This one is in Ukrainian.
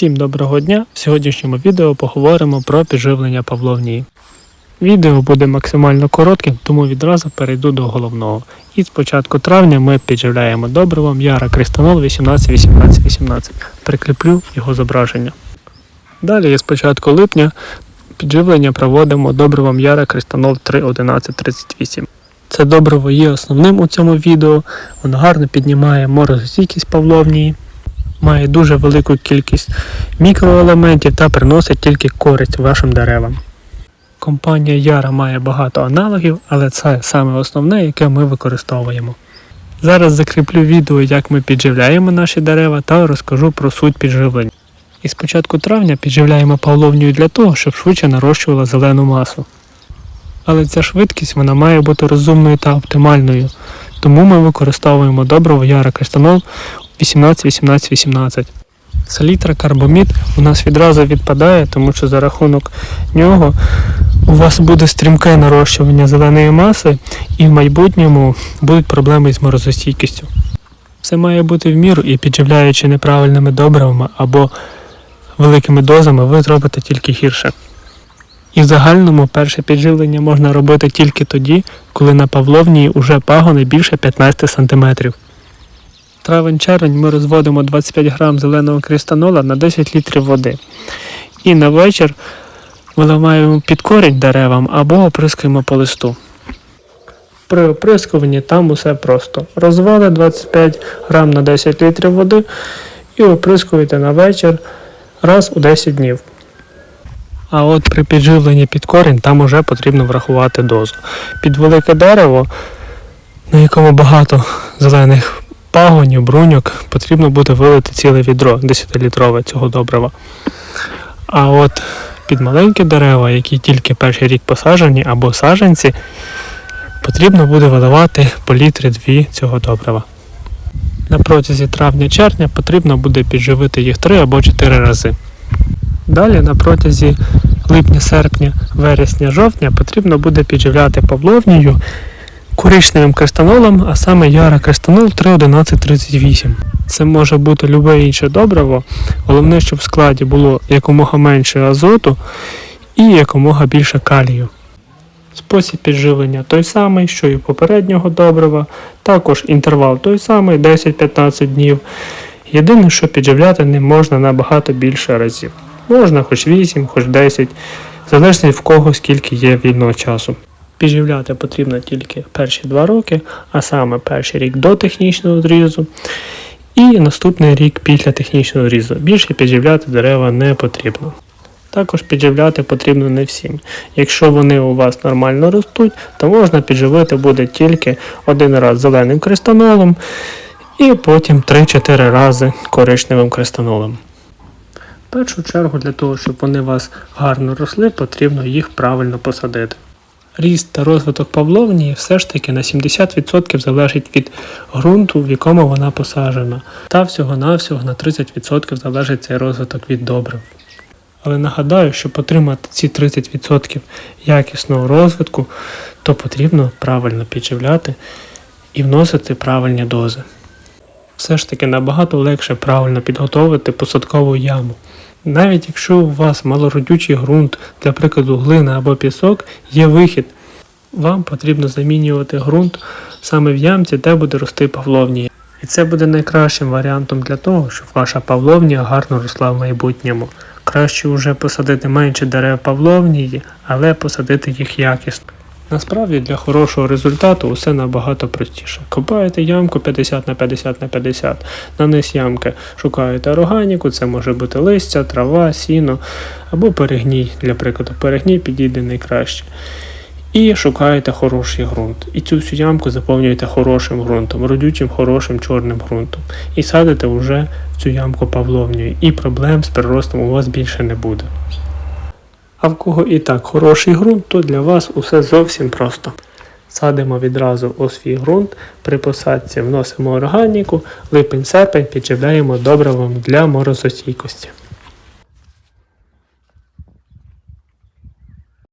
Всім доброго дня! В сьогоднішньому відео поговоримо про підживлення павловнії. Відео буде максимально коротким, тому відразу перейду до головного. І з початку травня ми підживляємо добривом Яра Кристанол 18 18 18. Прикріплю його зображення. Далі з початку липня підживлення проводимо добривом Яра Кристанол 3 11 38. Це добриво є основним у цьому відео. Воно гарно піднімає морозостійкість павловнії, має дуже велику кількість мікроелементів та приносить тільки користь вашим деревам. Компанія Яра має багато аналогів, але це саме основне, яке ми використовуємо. Зараз закріплю відео, як ми підживляємо наші дерева та розкажу про суть підживлення. І з початку травня підживляємо павловнію для того, щоб швидше нарощувала зелену масу. Але ця швидкість вона має бути розумною та оптимальною, тому ми використовуємо добриво Яра Кристанол 18 18 18. Селітра карбомід у нас відразу відпадає, тому що за рахунок нього у вас буде стрімке нарощування зеленої маси і в майбутньому будуть проблеми з морозостійкістю. Все має бути в міру і підживляючи неправильними добривами або великими дозами, ви зробите тільки гірше. І в загальному перше підживлення можна робити тільки тоді, коли на павловнії уже пагони більше 15 см. Травень-червень ми розводимо 25 грам зеленого кристанола на 10 літрів води. І на вечір виливаємо під корінь деревам або оприскуємо по листу. При оприскуванні там усе просто. Розвали 25 грам на 10 літрів води і оприскуєте на вечір раз у 10 днів. А от при підживленні під корінь там уже потрібно врахувати дозу. Під велике дерево, на якому багато зелених пагонів, бруньок, потрібно буде вилити ціле відро 10-літрове цього добрива. А от під маленькі дерева, які тільки перший рік посаджені або саджанці, потрібно буде виливати по літрі 2 цього добрива. На протязі травня-червня потрібно буде підживити їх 3 або 4 рази. Далі на протязі липня, серпня, вересня, жовтня потрібно буде підживляти павловнію коричневим кристанолом, а саме Яра Кристанол 31138. Це може бути любе інше добриво. Головне, щоб в складі було якомога менше азоту і якомога більше калію. Спосіб підживлення той самий, що і попереднього добрива, також інтервал той самий 10-15 днів. Єдине, що підживляти не можна набагато більше разів. Можна хоч 8, хоч 10, залежно в кого скільки є вільного часу. Підживляти потрібно тільки перші 2 роки, а саме перший рік до технічного зрізу і наступний рік після технічного зрізу. Більше підживляти дерева не потрібно. Також підживляти потрібно не всім. Якщо вони у вас нормально ростуть, то можна підживити буде тільки один раз зеленим кристанолом і потім 3-4 рази коричневим кристанолом. В першу чергу для того, щоб вони у вас гарно росли, потрібно їх правильно посадити. Ріст та розвиток павловнії все ж таки на 70% залежить від ґрунту, в якому вона посаджена, та всього-навсього на 30% залежить цей розвиток від добрив. Але нагадаю, щоб отримати ці 30% якісного розвитку, то потрібно правильно підживляти і вносити правильні дози. Все ж таки набагато легше правильно підготовити посадкову яму. Навіть якщо у вас малородючий ґрунт, для прикладу глина або пісок, є вихід. Вам потрібно замінювати ґрунт саме в ямці, де буде рости павловнія. І це буде найкращим варіантом для того, щоб ваша павловнія гарно росла в майбутньому. Краще вже посадити менше дерев павловнії, але посадити їх якісно. Насправді для хорошого результату усе набагато простіше. Копаєте ямку 50 на 50 на 50, на низ ямки шукаєте органіку, це може бути листя, трава, сіно або перегній, для прикладу, перегній підійде найкраще. І шукаєте хороший ґрунт. І цю всю ямку заповнюєте хорошим ґрунтом, родючим, хорошим чорним ґрунтом. І садите вже в цю ямку павловню. І проблем з приростом у вас більше не буде. А в кого і так хороший ґрунт, то для вас усе зовсім просто. Садимо відразу у свій ґрунт, при посадці вносимо органіку, липень-серпень підживляємо добривом для морозостійкості.